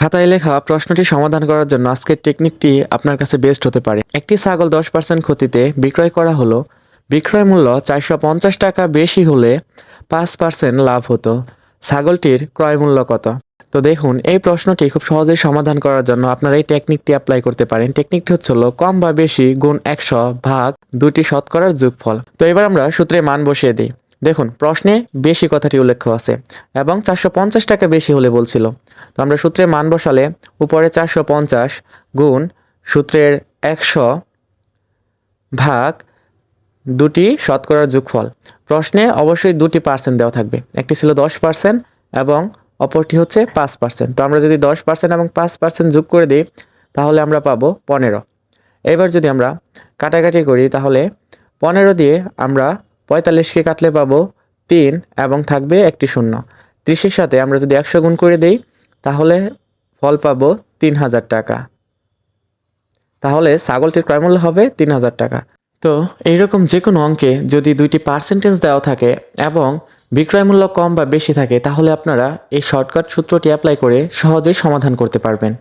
খাতায় লেখা প্রশ্নটি সমাধান করার জন্য আজকের টেকনিকটি আপনার কাছে বেস্ট হতে পারে। একটি ছাগল দশ পার্সেন্ট ক্ষতিতে বিক্রয় করা হলো, বিক্রয় মূল্য চারশো পঞ্চাশ টাকা বেশি হলে পাঁচ পার্সেন্ট লাভ হতো। ছাগলটির ক্রয় মূল্য কত? তো দেখুন, এই প্রশ্নটি খুব সহজেই সমাধান করার জন্য আপনারা এই টেকনিকটি অ্যাপ্লাই করতে পারেন। টেকনিকটি হচ্ছে হলো কম বা বেশি গুণ একশো ভাগ দুটি শতকরার যোগফল। তো এবার আমরা সূত্রে মান বসিয়ে দিই। দেখুন, প্রশ্নে বেশি কথাটি উল্লেখ আছে এবং চারশো পঞ্চাশ টাকা বেশি হলে বলছিল। তো আমরা সূত্রে মান বসালে উপরে চারশো পঞ্চাশ গুণ সূত্রের একশো ভাগ দুটি শতকরার যোগফল। প্রশ্নে অবশ্যই দুটি পার্সেন্ট দেওয়া থাকবে। একটি ছিল দশ পার্সেন্ট এবং অপরটি হচ্ছে পাঁচ পার্সেন্ট। তো আমরা যদি দশ পার্সেন্ট এবং পাঁচ পার্সেন্ট যোগ করে দিই, তাহলে আমরা পাবো পনেরো। এবার যদি আমরা কাটাকাটি করি, তাহলে পনেরো দিয়ে আমরা পঁয়তাল্লিশকে কাটলে পাবো তিন এবং থাকবে একটি শূন্য। ত্রিশের সাথে আমরা যদি একশো গুণ করে দিই তাহলে ফল পাবো তিন হাজার টাকা। তাহলে ছাগলটির ক্রয়মূল্য হবে তিন হাজার টাকা। তো এইরকম যে কোনো অঙ্কে যদি দুইটি পার্সেন্টেজ দেওয়া থাকে এবং বিক্রয় মূল্য কম বা বেশি থাকে, তাহলে আপনারা এই শর্টকাট সূত্রটি অ্যাপ্লাই করে সহজেই সমাধান করতে পারবেন।